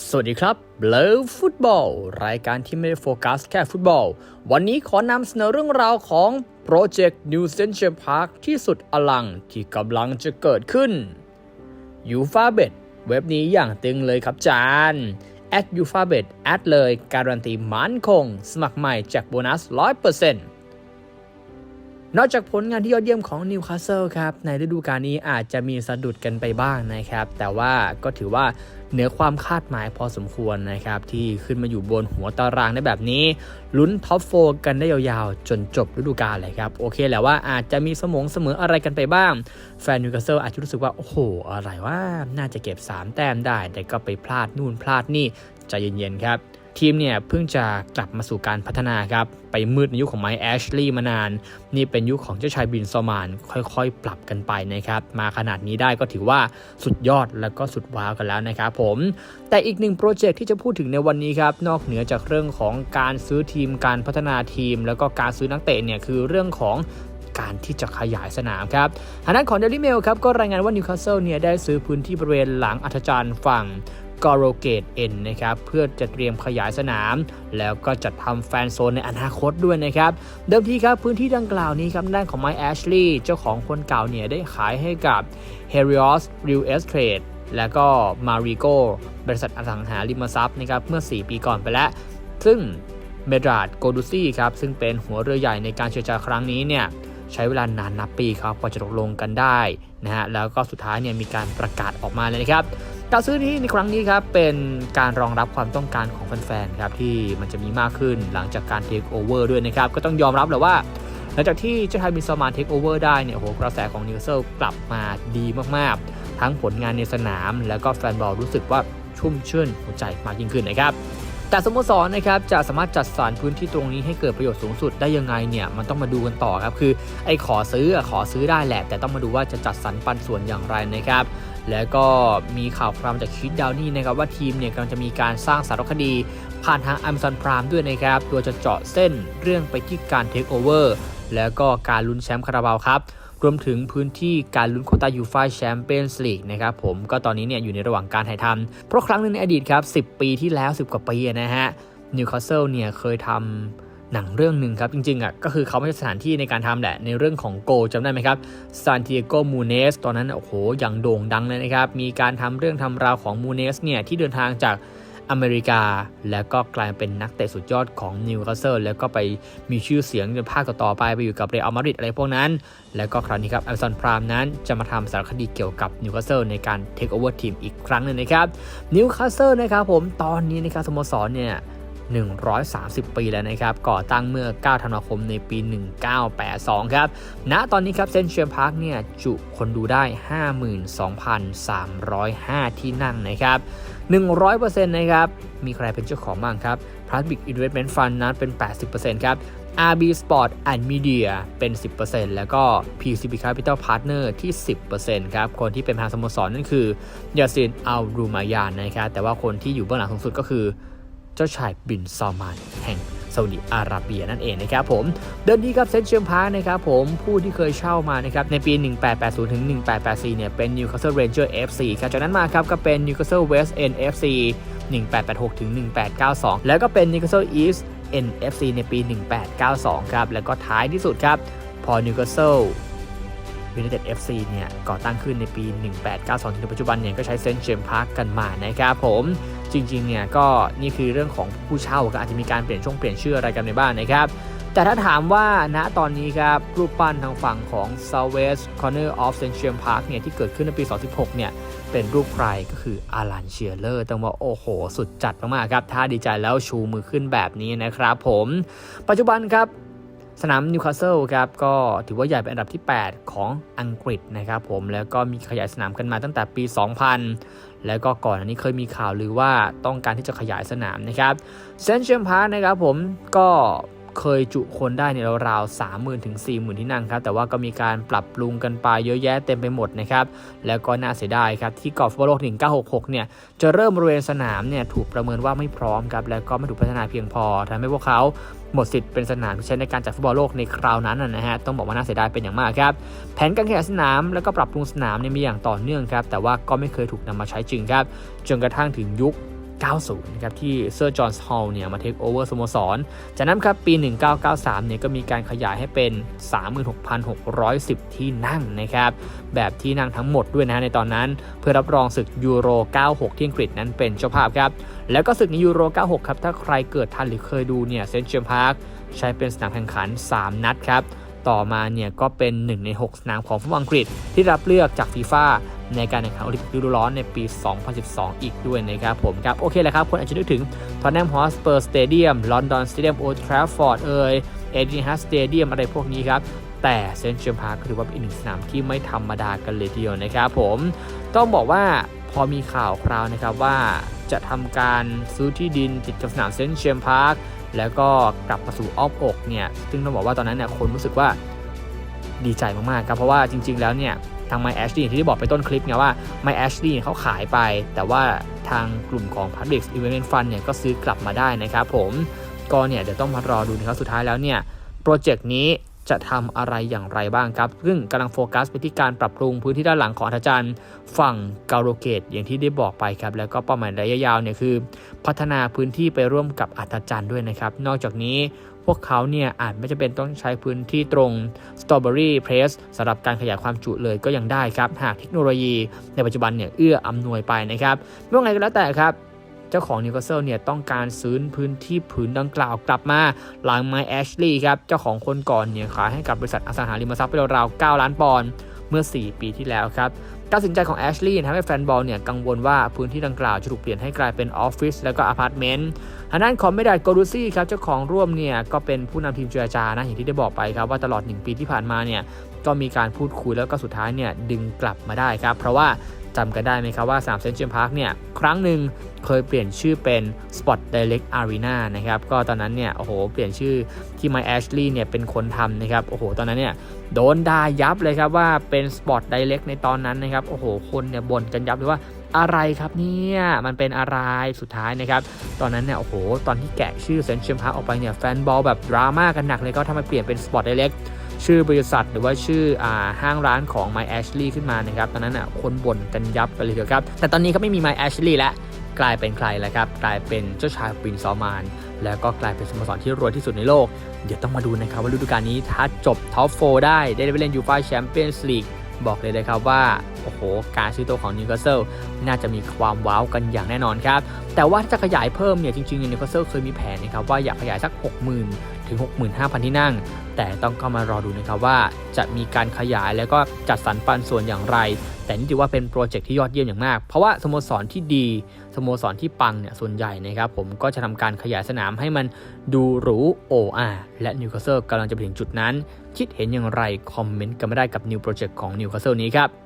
สวัสดีครับเบลฟุตบอล รายการที่ไม่ได้โฟกัสแค่ฟุตบอล วันนี้ขอนำเสนอเรื่องราวของโปรเจกต์ New Central Park ที่สุดอลังที่กำลังจะเกิดขึ้นยูฟาเบตเว็บนี้อย่างตึงเลยครับจานแอดยูฟาเบตแอดเลยการันตีมั่นคง สมัครใหม่แจกโบนัส 100% นอกจากผลงานที่ยอดเยี่ยมของนิวคาสเซิลครับ ในฤดูกาลนี้อาจจะมีสะดุดกันไปบ้างนะครับ แต่ว่าก็ถือว่าเหนือความคาดหมายพอสมควรนะครับ ที่ขึ้นมาอยู่บนหัวตารางได้แบบนี้ลุ้นท็อปโฟกันได้ยาวๆ จนจบฤดูกาลเลยครับ โอเคแหละว่าอาจจะมีสมองเสมออะไรกันไปบ้าง แฟนนิวคาสเซิลอาจจะรู้สึกว่า โอ้โห อะไรว่าน่าจะเก็บ 3 แต้มได้ แต่ก็ไปพลาดนู่นพลาดนี่ใจเย็นๆครับ ทีมเนี่ยเพิ่งจะกลับมาสู่การพัฒนาครับ ไปมืดในยุคของไมค์แอชลีย์มานาน นี่เป็นยุคของเจ้าชายบินซอมาน ค่อยๆ ปรับกันไปนะครับ มาขนาดนี้ได้ก็ถือว่าสุดยอดแล้วก็สุดว้าวกันแล้วนะครับผม แต่อีกหนึ่งโปรเจกต์ที่จะพูดถึงในวันนี้ครับ นอกเหนือจากเรื่องของการซื้อทีมการพัฒนาทีม แล้วก็การซื้อนักเตะเนี่ยคือเรื่องของการที่จะขยายสนามครับทางด้านของเดลิเมลครับก็รายงานว่านิวคาสเซิลเนี่ยได้ซื้อพื้นที่บริเวณหลังอัธจันทร์ฝั่ง กอโรเกตเอ็นนะครับเพื่อจะเตรียมขยายสนาม แล้วก็จัดทำแฟนโซนในอนาคตด้วยนะครับ เดิมทีครับพื้นที่ดังกล่าวนี้ครับด้านของไมค์แอชลีย์เจ้าของคนเก่าเนี่ยได้ขายให้กับ h e r i o s Real Estate แล้วก็ Marigo บริษัทอสังหาริมทรัพย์นะครับเมื่อ 4 ปีก่อนไปแล้ว ซึ่งเมดราดโกดูซี่ครับซึ่งเป็นหัวเรือใหญ่ในการเจรจาครั้งนี้เนี่ยใช้เวลานานนับปีครับกว่าจะตกลงกันได้นะฮะแล้วก็สุดท้ายเนี่ยมีการประกาศออกมาเลยนะครับ การซื้อที่ในครั้งนี้ครับเป็นการรองรับความต้องการของแฟนๆครับที่มันจะมีมากขึ้นหลังจากการเทคโอเวอร์ด้วยนะครับ ก็ต้องยอมรับเลยว่า หลังจากที่เจ้าไทยมินซอมานเทคโอเวอร์ได้เนี่ยโหกระแสของนิวเซลกลับมาดีมากๆ ทั้งผลงานในสนาม แล้วก็แฟนบอลรู้สึกว่าชุ่มชื่นหัวใจมากยิ่งขึ้นนะครับแต่สโมสรนะครับจะสามารถจัดสรรพื้นที่ตรงนี้ให้เกิดประโยชน์สูงสุดได้ยังไงเนี่ยมันต้องมาดูกันต่อครับคือไอ้ขอซื้อขอซื้อได้แหละ แต่ต้องมาดูว่าจะจัดสรรปันส่วนอย่างไรนะครับ แล้วก็มีข่าวครามจากคิดดาวนี่นะครับว่าทีมเนี่ยกำลังจะมีการสร้างสารคดี ผ่านทาง Amazon Prime ด้วยนะครับโดยจะเจาะเส้นเรื่องไปที่การเทคโอเวอร์แล้วก็การลุ้นแชมป์คาราบาวครับรวมถึงพื้นที่การลุ้นโคตายูฟ่าแชมเปี้ยนส์ลีกนะครับผมก็ตอนนี้เนี่ยอยู่ในระหว่างการถ่ายทำเพราะครั้งหนึงในอดีตครับ 10 ปีที่แล้ว 10 กว่าปีนะฮะนิวคาสเซิลเนี่ยเคยทำ หนังเรื่องหนึ่งครับ จริงๆอะก็คือเขาไม่ใช่สถานที่ในการทำแหละ ในเรื่องของโกจำได้ไหมครับซานติเอโกมูเนสตอนนั้นโอ้โหอย่างโด่งดังเลยนะครับ มีการทำเรื่องทำราวของมูเนสเนี่ยที่เดินทางจากอเมริกา แล้วก็กลายเป็นนักเตะสุดยอดของนิวคาสเซิลแล้วก็ไปมีชื่อเสียงในภาคต่อไปไปอยู่กับเรอัลมาดริดอะไรพวกนั้น แล้วก็คราวนี้ครับ Amazon Prime นั้นจะมาทำสารคดีเกี่ยวกับนิวคาสเซิลในการเทคโอเวอร์ทีมอีกครั้งหนึงนะครับนิวคาสเซิลนะครับผมตอนนี้นะครับสโมสรเนี่ย 130 ปีแล้วนะครับก่อตั้งเมื่อ 9 ธันวาคมในปี 1982 ครับณนะตอนนี้ครับเซนเชียร์พาร์คเนี่ยจุคนดูได้ 52,305 ที่นั่งนะครับ 100%นะครับ มีใครเป็นเจ้าของบ้างครับ Public Investment Fund นั้นเป็น 80%ครับ RB Sport and Media เป็น 10%แล้วก็ PCB Capital Partner ที่ 10%ครับ คนที่เป็นประธานสโมสรนั่นคือยาซินอัลรูมายานนะครับ แต่ว่าคนที่อยู่เบื้องหลังสูงสุดก็คือ เจ้าชายบินซอมานแห่งซาอุดิอาระเบียนั่นเองนะครับผม เดิมทีครับเซนเชียมพาร์คนะครับผมผู้ที่เคยเช่ามานะครับในปี 1880 ถึง 1884 เนี่ยเป็น Newcastle Ranger FC ครับจากนั้นมาครับก็เป็น Newcastle West End FC 1886 ถึง 1892 แล้วก็เป็น Newcastle East NFC ในปี 1892 ครับ แล้วก็ท้ายที่สุดครับ พอ Newcastle United FC เนี่ยก่อตั้งขึ้นในปี 1892 ถึงปัจจุบันเนี่ยก็ใช้เซนเจมส์พาร์คกันมานะครับผม จริงๆเนี่ยก็นี่คือเรื่องของผู้เช่าก็อาจจะมีการเปลี่ยนช่วงเปลี่ยนชื่ออะไรกันในบ้านนะครับแต่ถ้าถามว่าณตอนนี้ครับรูปปั้นทางฝั่งของ Southwest Corner of Central Park เนี่ยที่เกิดขึ้นในปี 2016 เนี่ยเป็นรูปใครก็คืออารันเชียร์เลอร์ต้องบอกโอ้โห สุดจัดมากๆครับ ถ้าดีใจแล้วชูมือขึ้นแบบนี้นะครับผม ปัจจุบันครับ สนามนิวคาสเซิลครับก็ถือว่าใหญ่เป็นอันดับที่ 8 ของอังกฤษนะครับผมแล้วก็มีขยายสนามกันมาตั้งแต่ปี 2000 แล้วก็ก่อนอันนี้เคยมีข่าวหรือว่าต้องการที่จะขยายสนามนะครับเซนต์เชมพาร์นะครับผมก็ เคยจุคนได้ในราวๆ30,000ถึง40,000ที่นั่งครับ แต่ว่าก็มีการปรับปรุงกันไปเยอะแยะเต็มไปหมดนะครับ แล้วก็น่าเสียดายครับ ที่กอล์ฟฟุตบอลโลก 1966 เนี่ย จะเริ่มบริเวณสนามเนี่ยถูกประเมินว่าไม่พร้อมครับ แล้วก็ไม่ถูกพัฒนาเพียงพอทำให้พวกเขาหมดสิทธิ์เป็นสนามที่ใช้ในการจัดฟุตบอลโลกในคราวนั้นนะฮะ ต้องบอกว่าน่าเสียดายเป็นอย่างมากครับ แผนการแข่งสนามแล้วก็ปรับปรุงสนามเนี่ยมีอย่างต่อเนื่องครับ แต่ว่าก็ไม่เคยถูกนำมาใช้จริงครับ จนกระทั่งถึงยุค 90นะครับที่เซอร์จอห์นส์ฮอลล์เนี่ยมาเทคโอเวอร์สโมสร จากนั้นครับปี 1993เนี่ยก็มีการขยายให้เป็น 36,610 ที่นั่งนะครับแบบที่นั่งทั้งหมดด้วยนะในตอนนั้น เพื่อรับรองศึกยูโร 96 ที่อังกฤษนั้นเป็นเจ้าภาพครับ แล้วก็ศึกในยูโร 96 ครับ ถ้าใครเกิดทันหรือเคยดูเนี่ยเซนต์เจมส์พาร์คใช้เป็นสนามแข่งขัน 3 นัดครับต่อมาเนี่ยก็เป็น 1 ใน 6 สนามของฟุตบอลอังกฤษที่รับเลือกจากฟีฟ่า ในการแข่งขันโอลิมปิกฤดูร้อนในปี 2012 อีกด้วยนะครับผมครับโอเคแหละครับคนอาจจะนึกถึงทอนแนมฮอสเปอร์สเตเดียมลอนดอนสเตเดียมโอทราฟอร์ดเอ่ยเอดินฮัสสเตเดียมอะไรพวกนี้ครับแต่เซนต์เจมส์พาร์คถือว่าเป็นอีกหนึ่งสนามที่ไม่ธรรมดากันเลยทีเดียวนะครับผมต้องบอกว่าพอมีข่าวคราวนะครับว่าจะทำการซื้อที่ดินติดกับสนามเซนต์เจมส์พาร์คแล้วก็กลับมาสู่อ้อมอกเนี่ยซึ่งต้องบอกว่าตอนนั้นเนี่ยคนรู้สึกว่าดีใจมากๆครับเพราะว่าจริง ๆ แล้วเนี่ย ทาง My Ashley ที่ได้บอกไปต้นคลิปไงว่า My Ashley เขาขายไป แต่ว่าทางกลุ่มของ Public Investment Fund เนี่ยก็ซื้อกลับมาได้นะครับผมก็เนี่ยเดี๋ยวต้องมารอดูนะครับสุดท้ายแล้วเนี่ยโปรเจกต์นี้จะทำอะไรอย่างไรบ้างครับ ซึ่งกำลังโฟกัสไปที่การปรับปรุงพื้นที่ด้านหลังของอัธจันทร์ฝั่งกาโรเกตอย่างที่ได้บอกไปครับ แล้วก็เป้าหมายระยะยาวเนี่ยคือ พัฒนาพื้นที่ไปร่วมกับอัธจันทร์ด้วยนะครับ นอกจากนี้ พวกเขาเนี่ยอาจไม่จำเป็นต้องใช้พื้นที่ตรง Strawberry Press สำหรับการขยายความจุเลยก็ยังได้ครับ หากเทคโนโลยีในปัจจุบันเนี่ยเอื้ออำนวยไปนะครับไม่ว่าไงก็แล้วแต่ครับเจ้าของนิวคาสเซิลเนี่ยต้องการซื้อพื้นที่ผืนดังกล่าวกลับมาหลังไมแอชลีย์ครับ เจ้าของคนก่อนเนี่ยขายให้กับบริษัทอสังหาริมทรัพย์ไปราวๆ9ล้านปอนด์เมื่อ 4 ปีที่แล้วครับ การตัดสินใจของแอชลีย์ทำให้แฟนบอลเนี่ยกังวลว่าพื้นที่ดังกล่าวจะถูกเปลี่ยนให้กลายเป็นออฟฟิศแล้วก็อพาร์ตเมนต์ทางด้านของเมดาดโกรูซี่ครับเจ้าของร่วมเนี่ยก็เป็นผู้นำทีมเจรจานะอย่างที่ได้บอกไปครับว่าตลอด 1 ปีที่ผ่านมาเนี่ยก็มีการพูดคุยแล้วก็สุดท้ายเนี่ยดึงกลับมาได้ครับเพราะว่า จำกันได้ไหมครับว่าสามเซนต์เจมส์พาร์คเนี่ยครั้งหนึ่งเคยเปลี่ยนชื่อเป็น Spot Direct Arena นะครับก็ตอนนั้นเนี่ยโอ้โหเปลี่ยนชื่อที่ My Ashley เนี่ยเป็นคนทำนะครับโอ้โหตอนนั้นเนี่ยโดนด่ายับเลยครับว่าเป็น Spot Direct ในตอนนั้นนะครับโอ้โหคนเนี่ยบ่นกันยับเลยว่าอะไรครับเนี่ยมันเป็นอะไรสุดท้ายนะครับตอนนั้นเนี่ยโอ้โหตอนที่แกะชื่อเซนต์เจมส์พาร์คออกไปเนี่ยแฟนบอลแบบดราม่ากันหนักเลยก็ทำไมเปลี่ยนเป็น Spot Direct ชื่อบริษัทหรือว่าชื่ออห้างร้านของ My Ashley ขึ้นมานะครับตอนนั้นอะคนบ่นกันยับกันเลยเดียวครับ แต่ตอนนี้เขาไม่มี My Ashley แล้วกลายเป็นใครแล้วครับ กลายเป็นเจ้าชายปินซอมาน แล้วก็กลายเป็นสโมสรที่รวยที่สุดในโลก เดี๋ยวต้องมาดูนะครับว่าฤดูกาลนี้ถ้าจบท็อปโฟได้ได้ไปเล่นยูฟ่าแชมเปี้ยนส์ลีกบอกเลยเลยครับว่า โอ้โห การซื้อตัวของนิวคาสเซิลน่าจะมีความว้าวกันอย่างแน่นอนครับ แต่ว่าถ้าจะขยายเพิ่มเนี่ย จริงๆนิวคาสเซิลเคยมีแผนนะครับว่าอยากขยายสัก 60,000 ถึง 65,000 ที่นั่ง แต่ต้องก็มารอดูนะครับว่าจะมีการขยายแล้วก็จัดสรรปันส่วนอย่างไร แต่นี่ถือว่าเป็นโปรเจกต์ที่ยอดเยี่ยมอย่างมาก เพราะว่าสโมสรที่ดีสโมสรที่ปังเนี่ยส่วนใหญ่นะครับผมก็จะทำการขยายสนามให้มันดูหรูโออาและนิวคาสเซิลกำลังจะไปถึงจุดนั้น คิดเห็นอย่างไรคอมเมนต์กันไมาได้กับนิวโปรเจกต์ของนิวคาสเซิลนี้ครับ